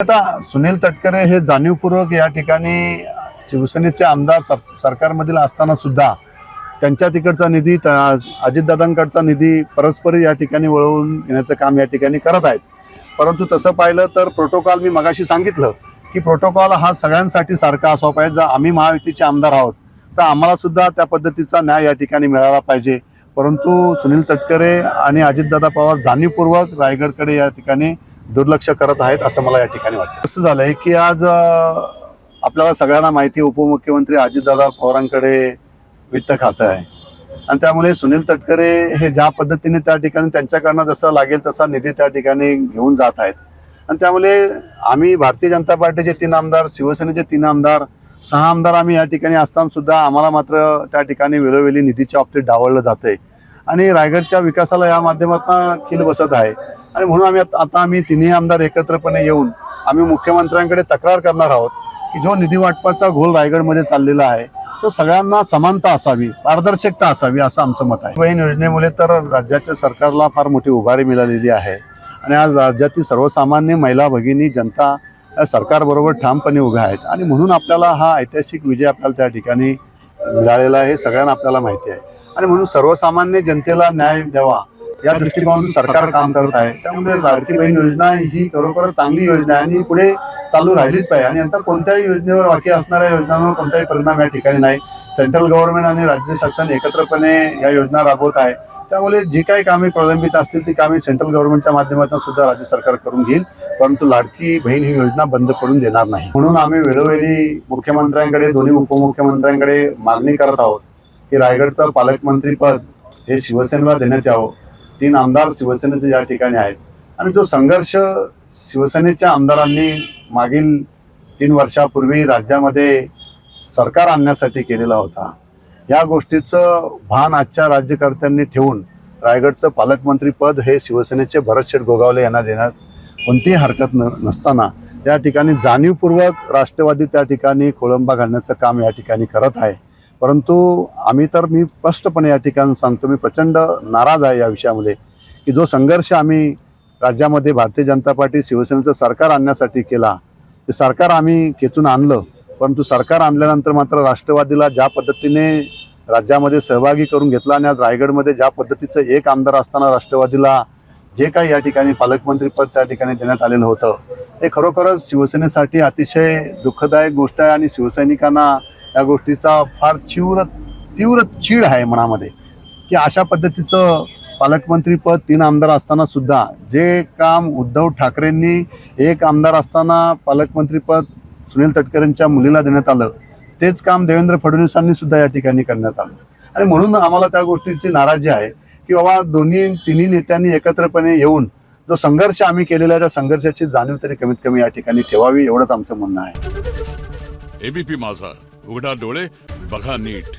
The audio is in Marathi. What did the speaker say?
आता सुनील तटकरे हे जाणीवपूर्वक या ठिकाणी शिवसेनेचे आमदार सर सरकारमधील असताना सुद्धा त्यांच्या तिकडचा निधी अजितदादांकडचा निधी परस्पर या ठिकाणी वळवून घेण्याचं काम या ठिकाणी करत आहेत. परंतु तसं पाहिलं तर प्रोटोकॉल मी मगाशी सांगितलं की प्रोटोकॉल हा सगळ्यांसाठी सारखा असावा पाहिजे. जर आम्ही महायुतीचे आमदार आहोत तर आम्हाला सुद्धा त्या पद्धतीचा न्याय या ठिकाणी मिळाला पाहिजे. परंतु सुनील तटकरे आणि अजितदादा पवार जाणीवपूर्वक रायगडकडे या ठिकाणी दुर्लक्ष करत आहेत असं मला या ठिकाणी वाटतं. असं झालंय की आज आपल्याला सगळ्यांना माहिती उपमुख्यमंत्री अजितदादा पवारांकडे वित्त खातं आहे. आणि त्यामुळे सुनील तटकरे हे ज्या पद्धतीने त्या ठिकाणी त्यांच्याकडनं जसं लागेल तसा निधी त्या ठिकाणी घेऊन जात आहेत. आणि त्यामुळे आम्ही भारतीय जनता पार्टीचे तीन आमदार शिवसेनेचे तीन आमदार सहा आमदार आम्ही या ठिकाणी असताना सुद्धा आम्हाला मात्र त्या ठिकाणी वेळोवेळी निधीच्या बाबतीत डावळलं आहे आणि रायगडच्या विकासाला या माध्यमातून किल बसत आहे. आणि म्हणून आम्ही आता आम्ही तिन्ही आमदार एकत्रपणे येऊन आम्ही मुख्यमंत्र्यांकडे तक्रार करणार आहोत की जो निधी वाटपाचा घोल रायगडमध्ये चाललेला आहे तो सगळ्यांना समानता असावी पारदर्शकता असावी असं आमचं मत आहे. बहीण योजनेमुळे तर राज्याच्या सरकारला फार मोठी उभारी मिळालेली आहे. आणि आज राज्यातील सर्वसामान्य महिला भगिनी जनता या सरकारबरोबर ठामपणे उभ्या आहेत. आणि म्हणून आपल्याला हा ऐतिहासिक विजय आपल्याला त्या ठिकाणी मिळालेला आहे हे सगळ्यांना आपल्याला माहिती आहे. आणि म्हणून सर्वसामान्य जनतेला न्याय द्यावा या दृष्टिकोनातून सरकार काम करत आहे. त्यामुळे लाडकी बहीण योजना ही खरोखर चांगली योजना आहे आणि पुढे चालू राहिलीच पाहिजे. आणि आता कोणत्याही योजनेवर बाकी असणाऱ्या योजनांवर कोणताही परिणाम या ठिकाणी नाही. सेंट्रल गव्हर्नमेंट आणि राज्य शासन एकत्रपणे या योजना राबवत आहे. त्यामुळे जी काही कामे प्रलंबित असतील ती कामे सेंट्रल गव्हर्नमेंटच्या माध्यमातून सुद्धा राज्य सरकार करून घेईल. परंतु लाडकी बहीण ही योजना बंद पडून देणार नाही. म्हणून आम्ही वेळोवेळी मुख्यमंत्र्यांकडे दोन्ही उपमुख्यमंत्र्यांकडे मागणी करत आहोत की रायगडचं पालकमंत्रीपद हे शिवसेनेला देण्यात यावं. तीन आमदार शिवसेनेचे या ठिकाणी आहेत. आणि जो संघर्ष शिवसेनेच्या आमदारांनी मागील तीन वर्षापूर्वी राज्यामध्ये सरकार आणण्यासाठी केलेला होता. या गोष्टीचं भान आजच्या राज्यकर्त्यांनी ठेवून रायगडचं पालकमंत्रीपद हे शिवसेनेचे भरतशेठ गोगावले यांना देण्यात कोणतीही हरकत न नसताना त्या ठिकाणी जाणीवपूर्वक राष्ट्रवादी त्या ठिकाणी खोळंबा घालण्याचं काम या ठिकाणी करत आहे. परंतु आम्ही तर मी स्पष्टपणे या ठिकाणी सांगतो मी प्रचंड नाराज आहे या विषयामध्ये की जो संघर्ष आम्ही राज्यामध्ये भारतीय जनता पार्टी शिवसेनेचं सरकार आणण्यासाठी केला ते सरकार आम्ही खेचून आणलं परंतु सरकार आणल्यानंतर मात्र राष्ट्रवादीला ज्या पद्धतीने राज्यामध्ये सहभागी करून घेतला आणि आज रायगडमध्ये ज्या पद्धतीचं एक आमदार असताना राष्ट्रवादीला जे काही या ठिकाणी पालकमंत्रीपद त्या ठिकाणी देण्यात आलेलं होतं हे खरोखरच शिवसेनेसाठी अतिशय दुःखदायक गोष्ट आहे आणि शिवसैनिकांना या गोष्टीचा फार तीव्र तीव्र चीड आहे मनामध्ये. की अशा पद्धतीचं पालकमंत्रीपद तीन आमदार असताना सुद्धा जे काम उद्धव ठाकरेंनी एक आमदार असताना पालकमंत्रीपद सुनील तटकरेंच्या मुलीला देण्यात आलं तेच काम देवेंद्र फडणवीसांनी सुद्धा या ठिकाणी करण्यात आलं. आणि म्हणून आम्हाला त्या गोष्टीची नाराजी आहे. की बाबा दोन्ही तिन्ही नेत्यांनी एकत्रपणे येऊन जो संघर्ष आम्ही केलेला आहे त्या संघर्षाची जाणीव तरी कमीत कमी या ठिकाणी ठेवावी एवढंच आमचं म्हणणं आहे. एबीपी माझा उघडा डोळे बघा नीट.